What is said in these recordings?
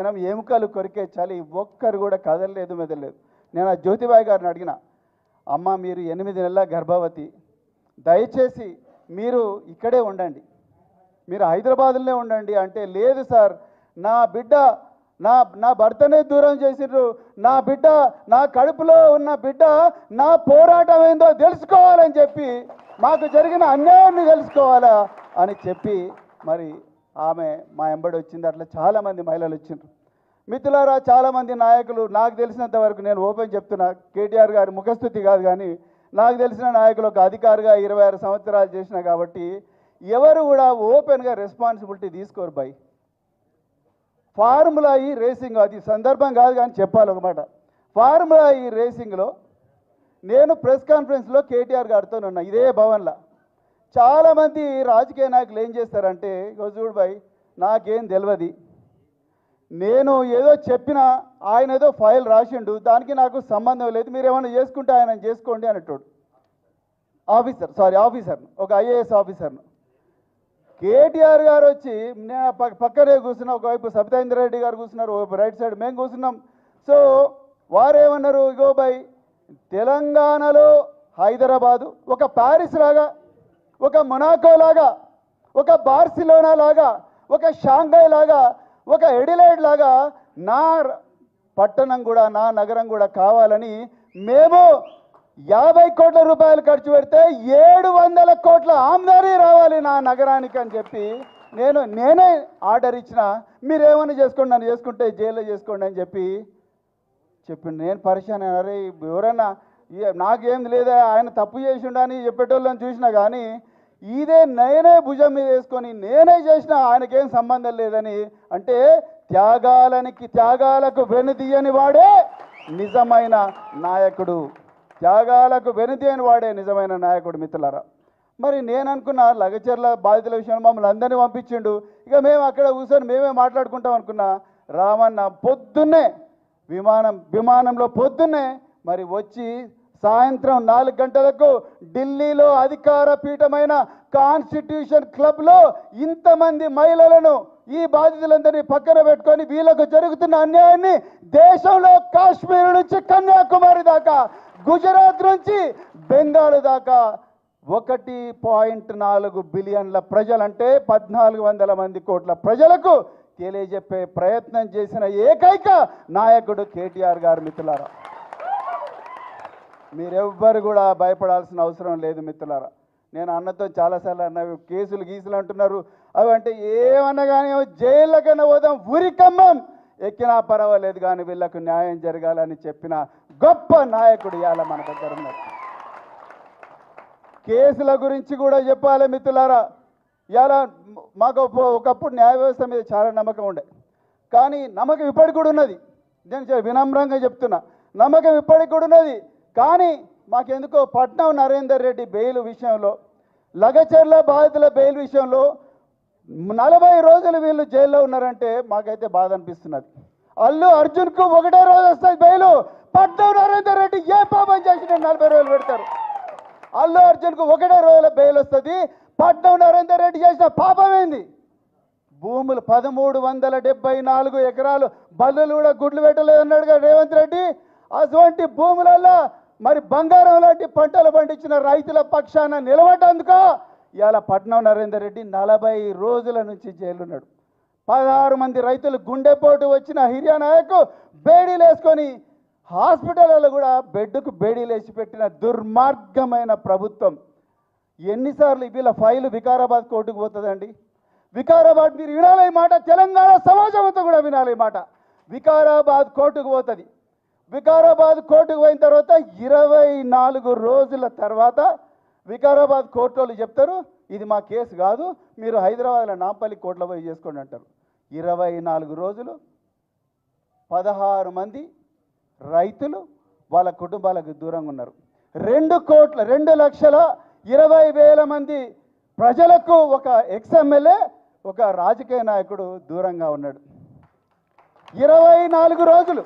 మనం ఎముకలు కొరికే చలి ఒక్కరు కూడా కదలలేదు మెదలలేదు. నేను ఆ జ్యోతిబాయి గారిని అడిగిన అమ్మ మీరు ఎనిమిది నెలల గర్భవతి. దయచేసి మీరు ఇక్కడే ఉండండి. మీరు హైదరాబాద్లోనే ఉండండి. అంటే లేదు సార్ నా బిడ్డ నా నా భర్తనే దూరం చేసిండ్రు. నా బిడ్డ నా కడుపులో ఉన్న బిడ్డ నా పోరాటం ఏందో తెలుసుకోవాలని చెప్పి మాకు జరిగిన అన్యాయాన్ని తెలుసుకోవాలా? అని చెప్పి మరి ఆమె మా ఎంబడి వచ్చింది. అట్లా చాలామంది మహిళలు వచ్చిండ్రు. మిత్రులారా చాలామంది నాయకులు నాకు తెలిసినంత వరకు నేను ఓపెన్ చెప్తున్నా కేటీఆర్ గారి ముఖస్థుతి కాదు కానీ నాకు తెలిసిన నాయకులు ఒక అధికారిగా ఇరవై ఆరు సంవత్సరాలు చేసిన కాబట్టి ఎవరు కూడా ఓపెన్గా రెస్పాన్సిబిలిటీ తీసుకోరు బై. ఫార్ములా ఈ రేసింగ్ అది సందర్భం కాదు కానీ చెప్పాలి ఒకమాట ఫార్ములా ఈ రేసింగ్లో నేను ప్రెస్ కాన్ఫరెన్స్లో కేటీఆర్ గారితో ఉన్నా ఇదే భవన్లో. చాలామంది రాజకీయ నాయకులు ఏం చేస్తారంటే ఇగో చూడు బాయ్ నాకేం తెలియదు నేను ఏదో చెప్పిన ఆయన ఏదో ఫైల్ రాసిండు దానికి నాకు సంబంధం లేదు మీరు ఏమైనా చేసుకుంటే ఆయన చేసుకోండి అనేటోడు ఆఫీసర్ సారీ ఆఫీసర్ ఒక ఐఏఎస్ ఆఫీసర్ను. కేటీఆర్ గారు వచ్చి నేను పక్క- పక్కనే కూర్చున్నా ఒకవైపు సబితేంద్ర రెడ్డి గారు కూర్చున్నారు ఒకవైపు రైట్ సైడ్ మేము కూర్చున్నాం. సో వారేమన్నారు ఇగో బై తెలంగాణలో హైదరాబాదు ఒక ప్యారిస్ లాగా ఒక మొనాకో లాగా ఒక బార్సిలోనా లాగా ఒక షాంఘై లాగా ఒక ఎడిలైడ్ లాగా నా పట్టణం కూడా నా నగరం కూడా కావాలని మేము యాభై కోట్ల రూపాయలు ఖర్చు పెడితే ఏడు వందల కోట్ల ఆమ్దానీ రావాలి నా నగరానికి అని చెప్పి నేను నేనే ఆర్డర్ ఇచ్చిన. మీరేమైనా చేసుకోండి నన్ను చేసుకుంటే జైల్లో చేసుకోండి అని చెప్పి చెప్పిండు. నేను పరిశాన్ అరే ఎవరన్నా నాకేం లేదా ఆయన తప్పు చేసిండని అని చెప్పేటోళ్ళని చూసినా కానీ ఇదే నేనే భుజం మీద వేసుకొని నేనే చేసిన ఆయనకేం సంబంధం లేదని అంటే త్యాగాలనికి త్యాగాలకు వెనుదీయని వాడే నిజమైన నాయకుడు. త్యాగాలకు వెనుదీయని వాడే నిజమైన నాయకుడు మిత్రులారా. మరి నేను అనుకున్నా లగచర్ల బాధితుల విషయంలో మమ్మల్ని అందరినీ పంపించిండు. ఇక మేము అక్కడ కూర్చొని మేమే మాట్లాడుకుంటాం అనుకున్నా రామన్న పొద్దున్నే విమానం విమానంలో పొద్దున్నే మరి వచ్చి సాయంత్రం నాలుగు గంటలకు ఢిల్లీలో అధికార పీఠమైన కాన్స్టిట్యూషన్ క్లబ్లో ఇంతమంది మహిళలను ఈ బాధితులందరినీ పక్కన పెట్టుకొని వీళ్ళకు జరుగుతున్న అన్యాయాన్ని దేశంలో కాశ్మీర్ నుంచి కన్యాకుమారి దాకా గుజరాత్ నుంచి బెంగాల్ దాకా. ఒకటి పాయింట్ నాలుగు బిలియన్ల ప్రజలంటే పద్నాలుగు వందల మంది కోట్ల ప్రజలకు తెలియజెప్పే ప్రయత్నం చేసిన ఏకైక నాయకుడు కేటీఆర్ గారు మిత్రులారా. మీరెవ్వరు కూడా భయపడాల్సిన అవసరం లేదు మిత్రులారా. నేను అన్నతో చాలాసార్లు అన్నవి కేసులు గీసులు అంటున్నారు. అవి అంటే ఏమన్నా కానీ జైళ్ళకన్నా పోదాం ఉరికమ్మం ఎక్కినా పర్వాలేదు కానీ వీళ్ళకు న్యాయం జరగాలని చెప్పిన గొప్ప నాయకుడు ఇవాళ మన దగ్గర ఉన్నారు కేసుల గురించి కూడా చెప్పాలి మిత్రులారా. ఇలా మాకు ఒకప్పుడు న్యాయ వ్యవస్థ మీద చాలా నమ్మకం ఉండే. కానీ నమ్మకం ఇప్పటికి కూడా ఉన్నది. నేను వినమ్రంగా చెప్తున్నా. నమ్మకం ఇప్పటికి కూడా ఉన్నది. కానీ మాకెందుకో పట్నం నరేందర్ రెడ్డి బెయిల్ విషయంలో లగచర్ల బాధితుల బెయిల్ విషయంలో నలభై రోజులు వీళ్ళు జైల్లో ఉన్నారంటే మాకైతే బాధ అనిపిస్తున్నది. అల్లు అర్జున్కు ఒకటే రోజు వస్తుంది బెయిలు. పట్నం నరేందర్ రెడ్డి ఏ పాపం చేసిన నలభై రోజులు పెడతారు. అల్లు అర్జున్కు ఒకటే రోజుల బెయిల్ వస్తుంది. పట్నం నరేందర్ రెడ్డి చేసిన పాపం ఏంది? భూములు పదమూడు వందల డెబ్బై నాలుగు ఎకరాలు బల్లులు కూడా గుడ్లు పెట్టలేదు అన్నాడుగా రేవంత్ రెడ్డి. అటువంటి భూములలో మరి బంగారం లాంటి పంటలు పండించిన రైతుల పక్షాన నిలబడ్డందుకు ఇవాళ పట్నం నరేందర్ రెడ్డి నలభై రోజుల నుంచి జైలున్నాడు. పదహారు మంది రైతులు గుండెపోటు వచ్చిన హిరియా నాయకు బేడీలు వేసుకొని హాస్పిటల్లో కూడా బెడ్కు బేడీలు వేసి పెట్టిన దుర్మార్గమైన ప్రభుత్వం. ఎన్నిసార్లు వీళ్ళ ఫైలు వికారాబాద్ కోర్టుకు పోతుందండి? వికారాబాద్ మీరు వినాలి మాట తెలంగాణ సమాజం అంతా కూడా వినాలి మాట. వికారాబాద్ కోర్టుకు పోతుంది. వికారాబాద్ కోర్టుకు పోయిన తర్వాత ఇరవై నాలుగు రోజుల తర్వాత వికారాబాద్ కోర్టు వాళ్ళు చెప్తారు ఇది మా కేసు కాదు మీరు హైదరాబాద్లో నాంపల్లి కోర్టులో పోయి చేసుకోండి అంటారు. ఇరవై నాలుగు రోజులు పదహారు మంది రైతులు వాళ్ళ కుటుంబాలకు దూరంగా ఉన్నారు. రెండు కోట్ల రెండు లక్షల ఇరవై వేల మంది ప్రజలకు ఒక ఎక్స్ఎమ్మెల్యే ఒక రాజకీయ నాయకుడు దూరంగా ఉన్నాడు. ఇరవై నాలుగు రోజులు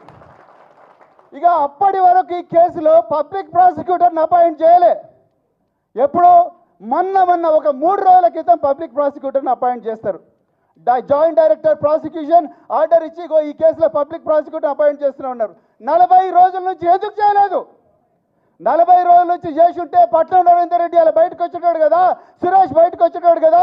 ఇక అప్పటి వరకు ఈ కేసులో పబ్లిక్ ప్రాసిక్యూటర్ని అపాయింట్ చేయలే. ఎప్పుడు మొన్న మొన్న ఒక మూడు రోజుల క్రితం పబ్లిక్ ప్రాసిక్యూటర్ని అపాయింట్ చేస్తారు. జాయింట్ డైరెక్టర్ ప్రాసిక్యూషన్ ఆర్డర్ ఇచ్చి ఈ కేసులో పబ్లిక్ ప్రాసిక్యూటర్ అపాయింట్ చేస్తూనే ఉన్నారు. నలభై రోజుల నుంచి ఎందుకు చేయలేదు? నలభై రోజుల నుంచి చేసి ఉంటే పట్నం రవీందర్ రెడ్డి అలా బయటకు వచ్చేటాడు కదా? సురేష్ బయటకు వచ్చేటాడు కదా?